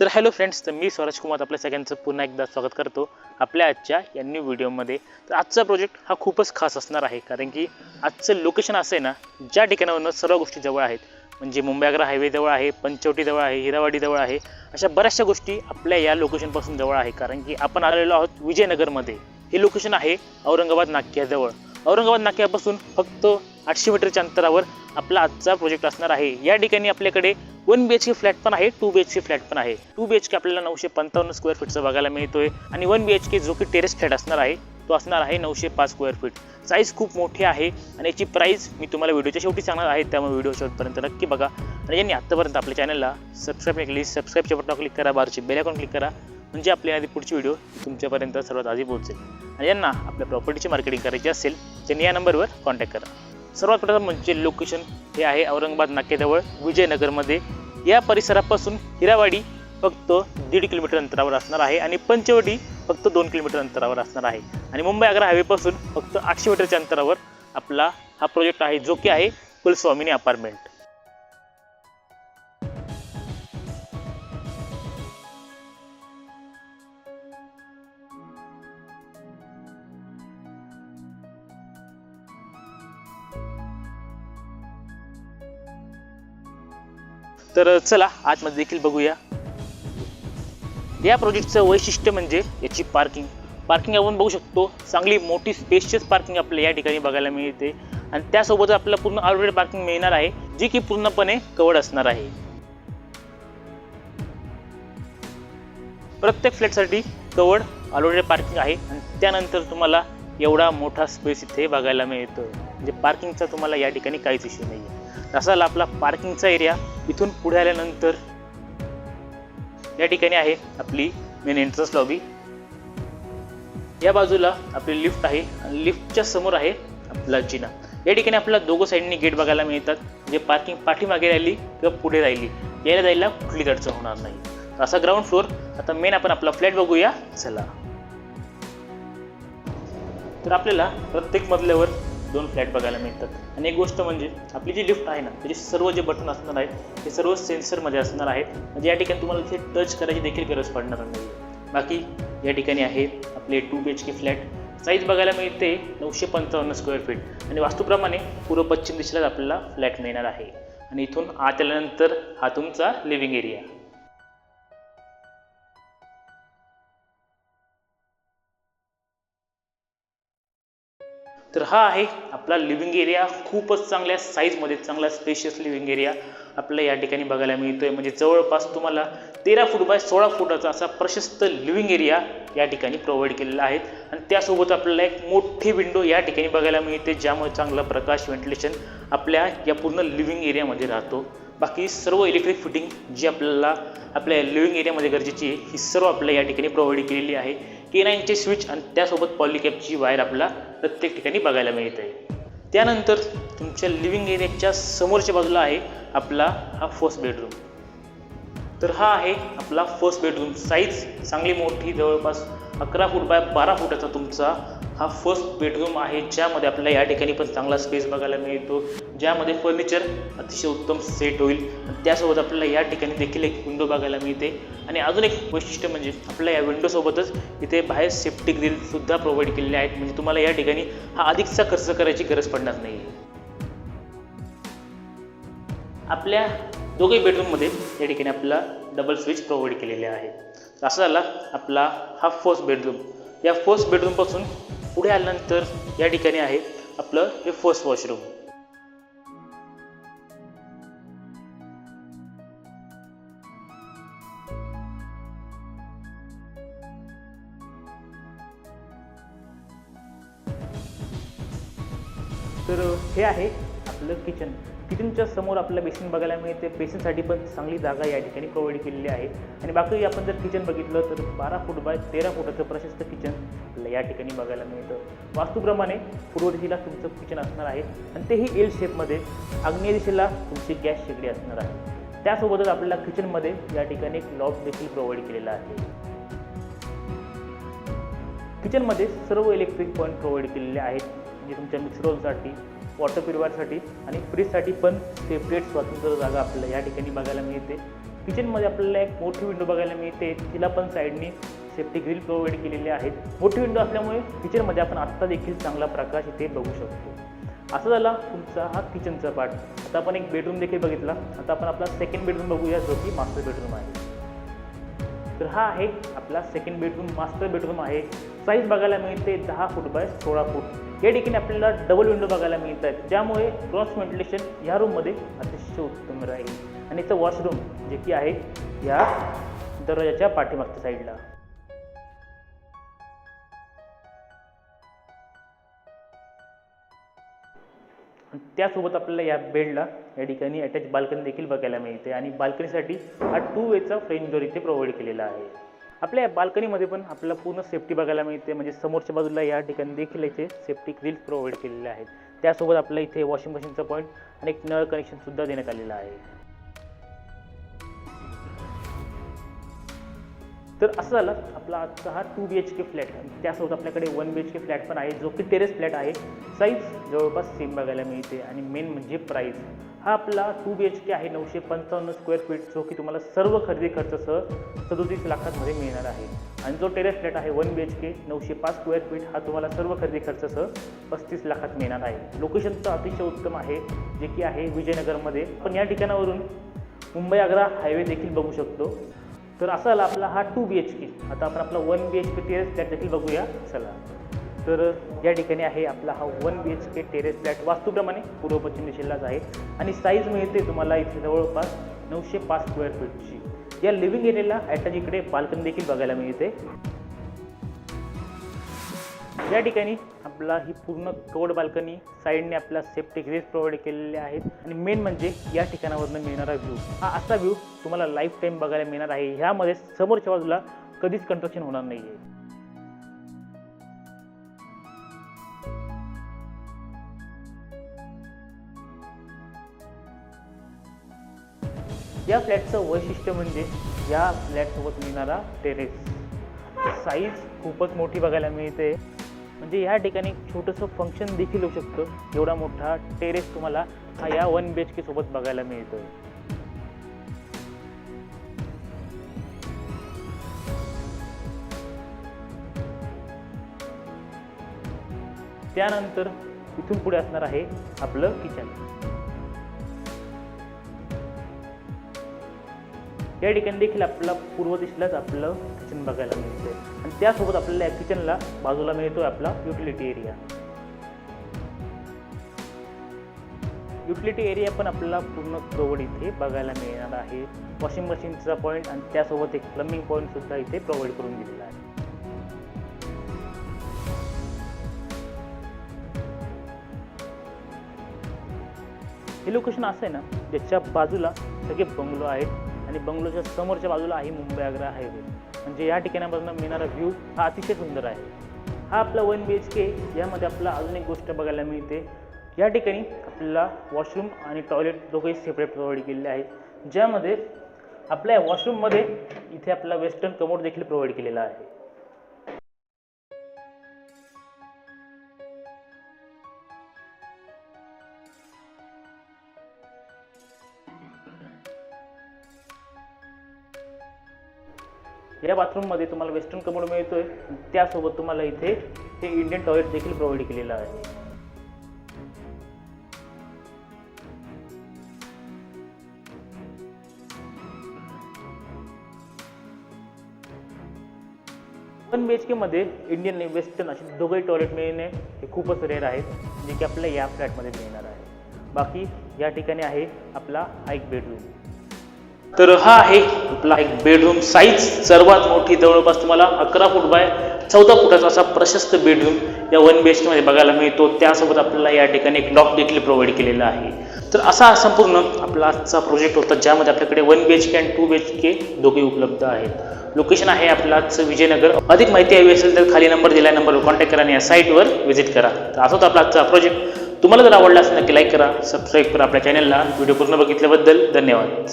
तर hello friends तर मी स्वराज कुमार आपल्या सगळ्यांचं पुन्हा एकदा स्वागत करतो आपल्या आजच्या या न्यू व्हिडिओमध्ये. तर आजचा प्रोजेक्ट हा खूपच खास असणार आहे कारण की आजचं लोकेशन असं आहे ना ज्या ठिकाणावरून सर्व गोष्टी जवळ आहेत. म्हणजे मुंबई आग्रा हायवे जवळ आहे पंचवटीजवळ आहे हिरावाडीजवळ आहे अशा बऱ्याचशा गोष्टी आपल्या या लोकेशनपासून जवळ आहे कारण की आपण आलेलो आहोत विजयनगरमध्ये. हे लोकेशन आहे औरंगाबाद नाक्याजवळ. औरंगाबाद नाक्यापासून फक्त आठशे मीटरच्या अंतरावर आपला आजचा प्रोजेक्ट असणार आहे. या ठिकाणी आपल्याकडे one B H K flat पण आहे two B H K flat पण आहे. टू बी एच के आपल्याला नऊशे पंचावन्न स्क्वेअर फीटचा बघायला मिळतोय आणि वन बी एच के जो की टेरेस फ्लॅट असणार आहे तो असणार आहे नऊशे पाच स्क्वेअर फीट साईज खूप मोठी आहे आणि याची प्राईस मी तुम्हाला व्हिडिओच्या शेवटी सांगणार आहे त्यामुळे व्हिडिओ शेवटपर्यंत नक्की बघा. आणि यांनी आत्तापर्यंत आपल्या चॅनलला सबस्क्राईब नाही केली सबस्क्राईबच्या बटनावर क्लिक करा बारची बेल आयकॉन क्लिक करा म्हणजे आपल्या आधी पुढची व्हिडिओ तुमच्यापर्यंत सर्वात आधी पोहोचेल. आणि यांना आपल्या प्रॉपर्टीची मार्केटिंग करायची असेल त्यांनी या नंबरवर कॉन्टॅक्ट करा. सर्वात प्रथम म्हणजे लोकेशन हे आहे औरंगाबाद नाक्याजवळ विजयनगरमध्ये. या परिसरापासून हिरावाडी फक्त दीड किलोमीटर अंतरावर असणार आहे आणि पंचवटी फक्त दोन किलोमीटर अंतरावर असणार आहे. आणि मुंबई आग्रा हायवेपासून फक्त आठशे मीटरच्या अंतरावर आपला हा प्रोजेक्ट आहे जो की आहे कुलस्वामिनी अपार्टमेंट तर चला आतमध्ये देखील बघूया. या प्रोजेक्टचं वैशिष्ट्य म्हणजे याची पार्किंग पार्किंग आपण बघू शकतो चांगली मोठी स्पेशियस पार्किंग आपल्याला या ठिकाणी बघायला मिळते. आणि त्यासोबत आपल्याला पूर्ण ऑलरेडी पार्किंग मिळणार आहे जी की पूर्णपणे कवर्ड असणार आहे. प्रत्येक फ्लॅटसाठी कवर्ड ऑलरेडी पार्किंग आहे आणि त्यानंतर तुम्हाला एवढा मोठा स्पेस इथे बघायला मिळतो. म्हणजे पार्किंगचा तुम्हाला या ठिकाणी काहीच इश्यू नाही आहे असाल आपला पार्किंगचा एरिया इथून पुढे आल्यानंतर या ठिकाणी आहे आपली मेन एंट्रन्स लॉबी या बाजूला आपली लिफ्ट आहे आणि लिफ्टच्या समोर आहे आपला जिना. या ठिकाणी आपल्याला दोघं साईडनी गेट बघायला मिळतात. म्हणजे पार्किंग पाठीमागे राहिली किंवा पुढे राहिली यायला जायला कुठलीच अडचण होणार नाही. असा ग्राउंड फ्लोअर आता मेन आपण आपला फ्लॅट बघूया. चला. तर आपल्याला प्रत्येक मजल्यावर दोन फ्लॅट बघायला मिळतात. आणि एक गोष्ट म्हणजे आपली जी लिफ्ट आहे ना त्याचे सर्व जे बटन असणार आहेत ते सर्व सेन्सरमध्ये असणार आहेत. म्हणजे या ठिकाणी तुम्हाला इथे टच करायची देखील गरज पडणार नाही. बाकी या ठिकाणी आहे आपले two B H K flat. Size बघायला मिळते नऊशे पंचावन्न स्क्वेअर फीट आणि वास्तूप्रमाणे पूर्व पश्चिम दिशेलाच आपल्याला फ्लॅट मिळणार आहे. आणि इथून आत आल्यानंतर हा तुमचा लिव्हिंग एरिया तर हा आहे आपला लिव्हिंग एरिया खूपच चांगल्या साईजमध्ये चांगला स्पेशियस लिव्हिंग एरिया आपल्या या ठिकाणी बघायला मिळतोय. म्हणजे जवळपास तुम्हाला तेरा फूट बाय सोळा फुटाचा असा प्रशस्त लिव्हिंग एरिया या ठिकाणी प्रोव्हाइड केलेला आहे. आणि त्यासोबत आपल्याला एक मोठी विंडो या ठिकाणी बघायला मिळते ज्यामुळे चांगला प्रकाश व्हेंटिलेशन आपल्या या पूर्ण लिव्हिंग एरियामध्ये राहतो. बाकी सर्व इलेक्ट्रिक फिटिंग जी आपल्याला आपल्या लिव्हिंग एरियामध्ये गरजेची आहे ही सर्व आपल्याला या ठिकाणी प्रोव्हाइड केलेली आहे. के नाईनचे स्विच आणि त्यासोबत पॉलिकॅपची वायर आपल्याला प्रत्येक ठिकाणी बघायला मिळत. आहे त्यानंतर तुमच्या लिव्हिंग एरियाच्या समोरच्या बाजूला आहे आपला हा फर्स्ट बेडरूम तर हा आहे आपला फर्स्ट बेडरूम साईज चांगली मोठी जवळपास अकरा फूट बाय बारा फुटाचा तुमचा हा फर्स्ट बेडरूम आहे. ज्यामध्ये आपल्याला या ठिकाणी पण चांगला स्पेस बघायला मिळतो. ज्यामध्ये फर्निचर अतिशय उत्तम सेट होईल. त्यासोबत आपल्याला या ठिकाणी देखील एक विंडो बघायला मिळते. आणि अजून एक वैशिष्ट्य म्हणजे आपल्या या विंडोसोबतच इथे बाहेर सेफ्टी ग्रिलसुद्धा प्रोव्हाइड केलेले आहेत. म्हणजे तुम्हाला या ठिकाणी हा अधिकचा खर्च करायची गरज पडणार नाही आपल्या दोघे बेडरूममध्ये या ठिकाणी आपला डबल स्विच प्रोव्हाइड केलेले आहे. असं झाला आपला हा फर्स्ट बेडरूम या फर्स्ट बेडरूमपासून पुढे आल्यानंतर या ठिकाणी आहे आपलं हे फर्स्ट वॉशरूम तर हे आहे आपलं किचन किचनच्या समोर आपल्याला बेसिन बघायला मिळते. बेसिनसाठी पण चांगली जागा या ठिकाणी प्रोव्हाइड केलेली आहे. आणि बाकी आपण जर किचन बघितलं तर बारा फूट बाय तेरा फुटाचं प्रशस्त किचन आपल्याला या ठिकाणी बघायला मिळतं. वास्तूप्रमाणे पूर्व दिशेला तुमचं किचन असणार आहे. आणि तेही एल शेपमध्ये आग्नेय दिशेला तुमची गॅस शेगडी असणार आहे. त्यासोबतच आपल्याला किचनमध्ये या ठिकाणी एक लॉक देखील प्रोव्हाइड केलेला आहे. किचनमध्ये सर्व इलेक्ट्रिक पॉईंट प्रोव्हाइड केलेले आहेत. म्हणजे तुमच्या मिक्सरोलसाठी वॉटर प्युरिफायरसाठी आणि फ्रीजसाठी पण सेपरेट स्वतंत्र जागा आपल्याला या ठिकाणी बघायला मिळते. किचनमध्ये आपल्याला एक मोठी विंडो बघायला मिळते. तिला पण साईडनी सेफ्टी ग्रिल प्रोव्हाइड केलेले आहेत. मोठी विंडो असल्यामुळे किचनमध्ये आपण आत्ता देखील चांगला प्रकाश इथे बघू शकतो. असं झाला तुमचा हा किचनचा पार्ट आता आपण एक बेडरूम देखील बघितला. आता आपण आपला सेकंड बेडरूम बघूया जो की मास्टर बेडरूम आहे. तर हा आहे आपला सेकंड बेडरूम मास्टर बेडरूम आहे. साईज बघायला मिळते दहा फूट बाय सोळा फूट या ठिकाणी आपल्याला डबल विंडो बघायला मिळत आहेत ज्यामुळे क्रॉस व्हेंटिलेशन ह्या रूममध्ये अतिशय उत्तम राहील. आणि याचं वॉशरूम जे की आहे या दरवाजाच्या पाठीमागच्या साईडला त्यासोबत आपल्याला या बेडला या ठिकाणी अटॅच बाल्कनी देखील बघायला मिळते. आणि बाल्कनीसाठी हा टू वेचा फ्रेंच डोर इथे प्रोव्हाइड केलेला आहे. आपल्या बाल्कनीमध्ये पण आपल्याला पूर्ण सेफ्टी बघायला मिळते. म्हणजे समोरच्या बाजूला या ठिकाणी देखील इथे सेफ्टी ग्रिल्स प्रोव्हाइड केलेले आहेत. त्यासोबत आपल्याला इथे वॉशिंग मशीनचा पॉईंट आणि एक नळ कनेक्शनसुद्धा देण्यात आलेलं आहे. तर असं झालं आपला आजचा हा two B H K flat त्यासोबत आपल्याकडे one B H K flat पण आहे जो की टेरेस फ्लॅट आहे. साईज जवळपास सेम बघायला मिळते. आणि मेन म्हणजे प्राईस हा आपला टू बी एच के आहे नऊशे पंचावन्न स्क्वेअर फीट जो की तुम्हाला सर्व खरेदी खर्चसह सदोतीस लाखांमध्ये मिळणार आहे. आणि जो टेरेस फ्लॅट आहे वन बी एच के नऊशे पाच स्क्वेअर फीट हा तुम्हाला सर्व खरेदी खर्चसह पस्तीस लाखात मिळणार आहे. लोकेशन तर अतिशय उत्तम आहे जे की आहे विजयनगरमध्ये. पण या ठिकाणावरून मुंबई आग्रा हायवे देखील बघू शकतो. तर असा आला आपला हा टू बी एच के आता आपण आपला one B H K terrace flat देखील बघूया. चला. तर या ठिकाणी आहे आपला हा one B H K terrace flat वास्तूप्रमाणे पूर्व पश्चिम दिशेलाच आहे आणि साईज मिळते तुम्हाला इथे जवळपास नऊशे पाच स्क्वेअर फीटची या लिव्हिंग एरियाला अटॅच इकडे बाल्कनी देखील बघायला मिळते. या ठिकाणी आपला ही पूर्ण कवड बाल्कनी साईडने आपला सेफ्टी ग्रेस प्रोव्हाइड केलेले आहेत. आणि मेन म्हणजे या ठिकाणावरनं मिळणारा व्ह्यू हा असा व्ह्यू तुम्हाला लाईफ टाईम बघायला मिळणार आहे. ह्यामध्ये समोरच्या बाजूला कधीच कंस्ट्रक्शन होणार नाही आहे या फ्लॅटचं वैशिष्ट्य म्हणजे या फ्लॅटसोबत मिळणारा टेरेस साईज खूपच मोठी बघायला मिळते. म्हणजे या ठिकाणी छोटंसं फंक्शन देखील होऊ शकतं. एवढा मोठा टेरेस तुम्हाला हा या वन बी एच के सोबत बघायला मिळतोय. त्यानंतर इथून पुढे असणार आहे आपलं किचन या ठिकाणी देखील आपल्याला पूर्व दिशेलाच आपलं किचन बघायला मिळते आणि त्यासोबत आपल्याला या किचनला बाजूला मिळतो आपला युटिलिटी एरिया युटिलिटी एरिया पण आपल्याला पूर्ण प्रोव्हाइड इथे बघायला मिळणार आहे. वॉशिंग मशीनचा पॉईंट आणि त्यासोबत एक प्लंबिंग पॉईंट सुद्धा इथे प्रोव्हाइड करून दिलेला आहे. हे लोकेशन असं आहे ना ज्याच्या बाजूला सगळे बंगलो आहेत. आणि बंगलोच्या समोरच्या बाजूला आहे मुंबई आग्रा हायवे. म्हणजे या ठिकाणापासून मिळणारा व्ह्यू हा अतिशय सुंदर आहे. हा आपला वन बी एच के यामध्ये आपला अजून एक गोष्ट बघायला मिळते. या ठिकाणी आपल्याला वॉशरूम आणि टॉयलेट दोघंही सेपरेट प्रोव्हाइड केलेले आहेत. ज्यामध्ये आपल्या वॉशरूममध्ये इथे आपला वेस्टर्न कमोड देखील प्रोव्हाइड केलेला आहे. या बाथरूममध्ये तुम्हाला वेस्टर्न कमोड मिळतोय त्यासोबत तुम्हाला इथे हे इंडियन टॉयलेट देखील प्रोव्हाइड केलेलं आहे. वन बी एच केमध्ये इंडियन आणि वेस्टर्न असे दोघंही टॉयलेट मिळणे हे खूपच रेअर आहेत जे की आपल्या या फ्लॅटमध्ये मिळणार आहे. बाकी या ठिकाणी आहे आपला हा एक बेडरूम तर हा आहे आपला एक बेडरूम साईज सर्वात मोठी जवळपास तुम्हाला अकरा फूट बाय चौदा फुटाचा असा प्रशस्त बेडरूम या वन बी एच केमध्ये बघायला मिळतो. त्यासोबत आपल्याला या ठिकाणी एक लॉक देखील प्रोव्हाइड केलेला आहे. तर असा संपूर्ण आपला आजचा प्रोजेक्ट होता ज्यामध्ये आपल्याकडे वन बी एच के आणि टू बी एच के दोघे उपलब्ध आहेत. लोकेशन आहे आपलं आजचं विजयनगर. अधिक माहिती हवी असेल तर खाली नंबर दिला नंबरवर कॉन्टॅक्ट करा आणि या साईटवर व्हिजिट करा. तर असा होता आपला आजचा प्रोजेक्ट तुम्हाला जर आवडला असेल नक्की लाईक करा सबस्क्राईब करा आपल्या चॅनलला व्हिडिओ पूर्ण बघितल्याबद्दल धन्यवाद.